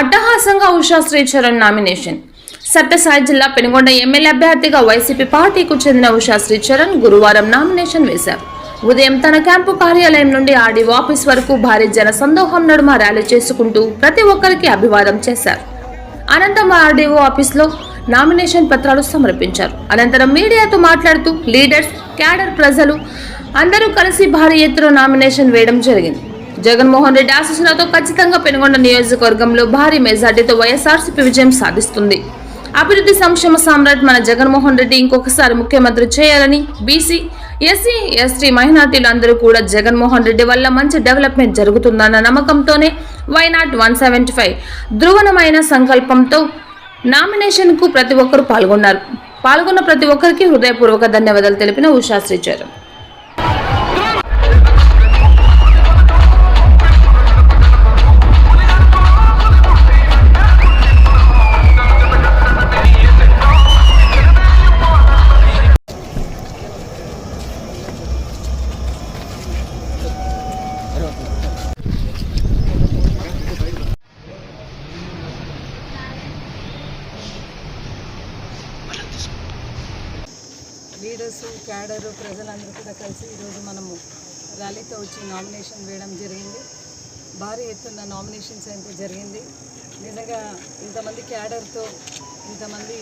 అట్టహాసంగా ఉషా శ్రీచరణ్ నామినేషన్. సత్యసాయి జిల్లా పెనుగొండ ఎమ్మెల్యే అభ్యర్థిగా వైసీపీ పార్టీకు చెందిన ఉషా శ్రీచరణ్ గురువారం నామినేషన్ వేశారు. ఉదయం తన క్యాంపు కార్యాలయం నుండి ఆర్డీఓ ఆఫీస్ వరకు భారీ జన సందోహం నడుమ ర్యాలీ చేసుకుంటూ ప్రతి ఒక్కరికి అభివాదం చేశారు. అనంతరం ఆర్డీఓ ఆఫీస్లో నామినేషన్ పత్రాలు సమర్పించారు. అనంతరం మీడియాతో మాట్లాడుతూ లీడర్స్ క్యాడర్ ప్రజలు అందరూ కలిసి భారీ ఎత్తున నామినేషన్ వేయడం జరిగింది. జగన్మోహన్ రెడ్డి ఆశీస్సులతో ఖచ్చితంగా పెనుగొండ నియోజకవర్గంలో భారీ మెజార్టీతో వైఎస్ఆర్సీపీ విజయం సాధిస్తుంది. అభివృద్ధి సంక్షేమ సామ్రాట్ మన జగన్మోహన్ రెడ్డి ఇంకొకసారి ముఖ్యమంత్రి చేయాలని బీసీ ఎస్సీ ఎస్టీ మైనార్టీలు అందరూ కూడా జగన్మోహన్ రెడ్డి వల్ల మంచి డెవలప్మెంట్ జరుగుతుందన్న నమ్మకంతోనే why not one seventy five ధృవణమైన సంకల్పంతో నామినేషన్కు ప్రతి ఒక్కరూ పాల్గొన్నారు. పాల్గొన్న ప్రతి ఒక్కరికి హృదయపూర్వక ధన్యవాదాలు తెలిపిన ఉషా శ్రీచరణ్. లీడర్స్ క్యాడర్ ప్రజలందరూ కూడా కలిసి ఈరోజు మనము ర్యాలీతో వచ్చి నామినేషన్ వేయడం జరిగింది. భారీ ఎత్తున నామినేషన్స్ అయితే జరిగింది. నిజంగా ఇంతమంది క్యాడర్తో ఇంతమంది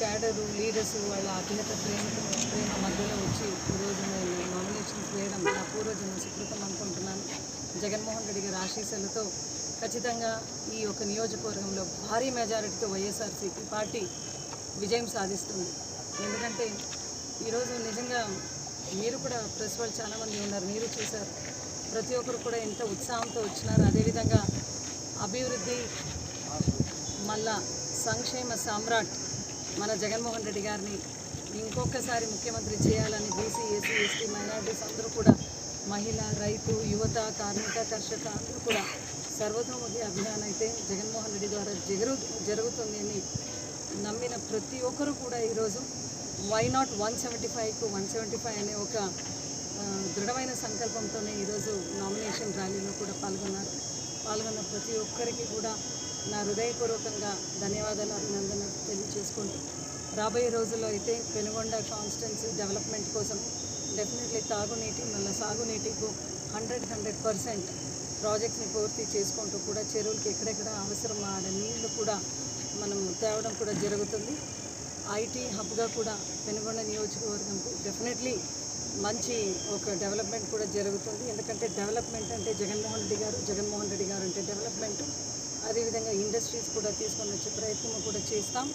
క్యాడరు లీడర్స్ వాళ్ళ అభ్యత ప్రేమ ప్రేమ మధ్యలో వచ్చి ఈరోజు నేను నామినేషన్స్ వేయడం నా పూర్వజన్మ సుకృతం అనుకుంటున్నాను. జగన్మోహన్ రెడ్డి గారి ఆశీస్సులతో ఖచ్చితంగా ఈ యొక్క నియోజకవర్గంలో భారీ మెజారిటీతో వైఎస్ఆర్సీపీ పార్టీ విజయం సాధిస్తుంది. ఎందుకంటే ఈరోజు నిజంగా మీరు కూడా ప్రెస్ వాళ్ళు చాలామంది ఉన్నారు మీరు చూశారు. ప్రతి ఒక్కరు కూడా ఎంత ఉత్సాహంతో వచ్చినారు. అదేవిధంగా అభివృద్ధి మళ్ళా సంక్షేమ సామ్రాట్ మన జగన్మోహన్ రెడ్డి గారిని ఇంకొకసారి ముఖ్యమంత్రి చేయాలని బీసీ ఎస్సీ ఎస్టీ మైనార్టీస్ అందరూ కూడా మహిళ రైతు యువత కార్మిక కర్షక అందరూ కూడా సర్వతోముఖి అభియాన్ అయితే జగన్మోహన్ రెడ్డి ద్వారా జరుగు జరుగుతుంది అని నమ్మిన ప్రతి ఒక్కరూ కూడా ఈరోజు వై నాట్ వన్ సెవెంటీ ఫైవ్కు వన్ సెవెంటీ ఫైవ్ అనే ఒక దృఢమైన సంకల్పంతోనే ఈరోజు నామినేషన్ ర్యాలీలో కూడా పాల్గొన్నారు. పాల్గొన్న ప్రతి ఒక్కరికి కూడా నా హృదయపూర్వకంగా ధన్యవాదాలు అభినందన తెలియజేసుకుంటూ రాబోయే రోజుల్లో అయితే పెనుగొండ కాన్స్టెన్సీ డెవలప్మెంట్ కోసం డెఫినెట్లీ తాగునీటి మళ్ళీ సాగునీటికు హండ్రెడ్ హండ్రెడ్ పర్సెంట్ ప్రాజెక్ట్స్ని పూర్తి చేసుకుంటూ కూడా చెరువులకి ఎక్కడెక్కడ అవసరం ఆడ నీళ్ళు కూడా మనం తేవడం కూడా జరుగుతుంది. ఐటీ హబ్గా కూడా పెనుగొండ నియోజకవర్గంకు డెఫినెట్లీ మంచి ఒక డెవలప్మెంట్ కూడా జరుగుతుంది. ఎందుకంటే డెవలప్మెంట్ అంటే జగన్మోహన్ రెడ్డి గారు జగన్మోహన్ రెడ్డి గారు అంటే డెవలప్మెంట్ అదేవిధంగా ఇండస్ట్రీస్ కూడా తీసుకొని వచ్చే ప్రయత్నం కూడా చేస్తాం.